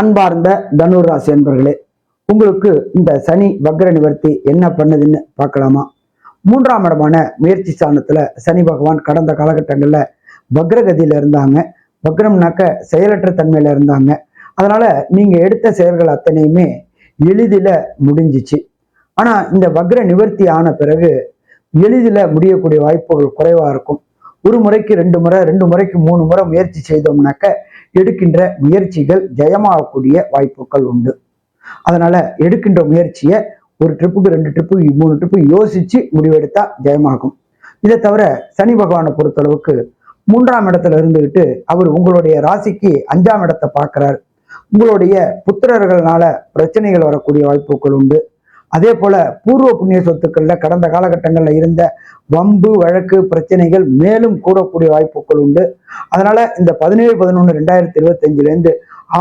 அன்பார்ந்த தனுராசி ராசி அன்பர்களே உங்களுக்கு இந்த சனி வக்ர நிவர்த்தி என்ன பண்ணுதுன்னு பார்க்கலாமா? மூன்றாம் இடமான முயற்சி ஸ்தானத்துல சனி பகவான் கடந்த காலகட்டங்களில் வக்ரகதியில இருந்தாங்க. வக்ரம்னாக்க செயலற்ற தன்மையில இருந்தாங்க. அதனால நீங்க எடுத்த செயல்கள் அத்தனையுமே எளிதில் முடிஞ்சிச்சு. ஆனா இந்த வக்ர நிவர்த்தி ஆன பிறகு எளிதில் முடியக்கூடிய வாய்ப்புகள் குறைவா இருக்கும். ஒரு முறைக்கு ரெண்டு முறை ரெண்டு முறைக்கு மூணு முறை முயற்சி செய்தோம்னாக்க எடுக்கின்ற முயற்சிகள் ஜெயமாகக்கூடிய வாய்ப்புகள் உண்டு. அதனால எடுக்கின்ற முயற்சியை ஒரு ட்ரிப்புக்கு ரெண்டு ட்ரிப்புக்கு மூணு ட்ரிப்பு யோசிச்சு முடிவெடுத்தா ஜெயமாகும். இதை தவிர சனி பகவானை பொறுத்தளவுக்கு மூன்றாம் இடத்துல இருந்துகிட்டு அவர் உங்களுடைய ராசிக்கு அஞ்சாம் இடத்தை பார்க்கிறார். உங்களுடைய புத்திரர்களால பிரச்சனைகள் வரக்கூடிய வாய்ப்புகள் உண்டு. அதே போல பூர்வ புண்ணிய சொத்துக்கள்ல கடந்த காலகட்டங்கள்ல இருந்த வம்பு வழக்கு பிரச்சனைகள் மேலும் கூடக்கூடிய வாய்ப்புகள் உண்டு. அதனால இந்த பதினேழு பதினொன்று ரெண்டாயிரத்தி இருபத்தஞ்சுல இருந்து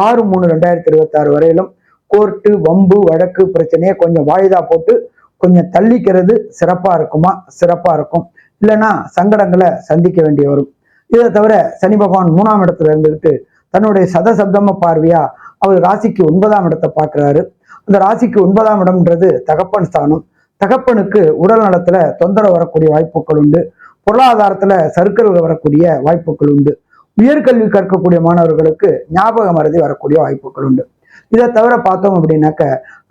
ஆறு மூணு ரெண்டாயிரத்தி இருபத்தாறு வரையிலும் கோர்ட்டு வம்பு வழக்கு பிரச்சனையை கொஞ்சம் வாய்தா போட்டு கொஞ்சம் தள்ளிக்கிறது சிறப்பா இருக்குமா? சிறப்பா இருக்கும். இல்லைன்னா சங்கடங்களை சந்திக்க வேண்டிய வரும். இதை தவிர சனி பகவான் மூணாம் இடத்துல இருந்துகிட்டு தன்னுடைய சதசப்தம பார்வையா அவர் ராசிக்கு ஒன்பதாம் இடத்தை பார்க்கிறாரு. அந்த ராசிக்கு ஒன்பதாம் இடம்ன்றது தகப்பன் ஸ்தானம். தகப்பனுக்கு உடல் நலத்துல தொந்தரவு வரக்கூடிய வாய்ப்புகள் உண்டு. பொருளாதாரத்துல சறுக்கல்கள் வரக்கூடிய வாய்ப்புகள் உண்டு. உயர்கல்வி கற்கக்கூடிய மாணவர்களுக்கு ஞாபக மறதி வரக்கூடிய வாய்ப்புகள் உண்டு. இதை தவிர பார்த்தோம் அப்படின்னாக்க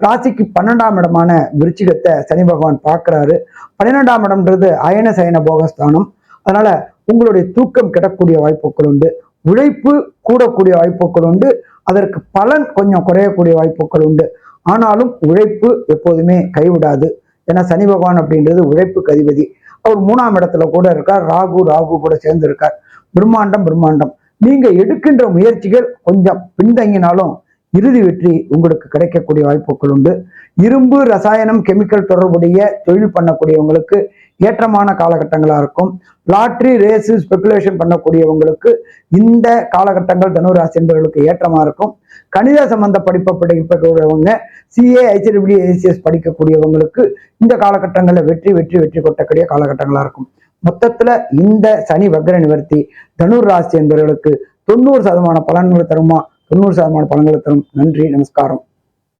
ராசிக்கு பன்னெண்டாம் இடமான விருச்சிகத்தை சனி பகவான் பார்க்கிறாரு. பன்னிரெண்டாம் இடம்ன்றது அயன சயன போகஸ்தானம். அதனால உங்களுடைய தூக்கம் கிடக்கூடிய வாய்ப்புகள் உண்டு. உழைப்பு கூடக்கூடிய வாய்ப்புகள் உண்டு. அதற்கு பலன் கொஞ்சம் குறையக்கூடிய வாய்ப்புகள் உண்டு. ஆனாலும் உழைப்பு எப்போதுமே கைவிடாது. ஏன்னா சனி பகவான் அப்படின்றது உழைப்புக்கு அதிபதி. அவர் மூணாம் இடத்துல கூட இருக்கார். ராகு ராகு கூட சேர்ந்து இருக்கார் பிரம்மாண்டம் பிரம்மாண்டம். நீங்க எடுக்கின்ற முயற்சிகள் கொஞ்சம் பின்தங்கினாலும் இறுதி வெற்றி உங்களுக்கு கிடைக்கக்கூடிய வாய்ப்புகள் உண்டு. இரும்பு ரசாயனம் கெமிக்கல் தொடர்புடைய தொழில் பண்ணக்கூடியவங்களுக்கு ஏற்றமான காலகட்டங்களா இருக்கும். லாட்ரி ரேஸு ஸ்பெகுலேஷன் பண்ணக்கூடியவங்களுக்கு இந்த காலகட்டங்கள் தனுராசி என்பவர்களுக்கு ஏற்றமா இருக்கும். கணித சம்பந்த படிப்பை படிக்கக்கூடியவங்க சிஏ ஐசிடபிள்யூ ஏசிஎஸ் படிக்கக்கூடியவங்களுக்கு இந்த காலகட்டங்களில் வெற்றி வெற்றி வெற்றி கொட்டக்கூடிய காலகட்டங்களா இருக்கும். மொத்தத்துல இந்த சனி வக்ர நிவர்த்தி தனுர் ராசி என்பவர்களுக்கு தொண்ணூறு சதமான பலன்களை தருமா? தொண்ணூறு சதமான பலன்களை தரும். நன்றி நமஸ்காரம்.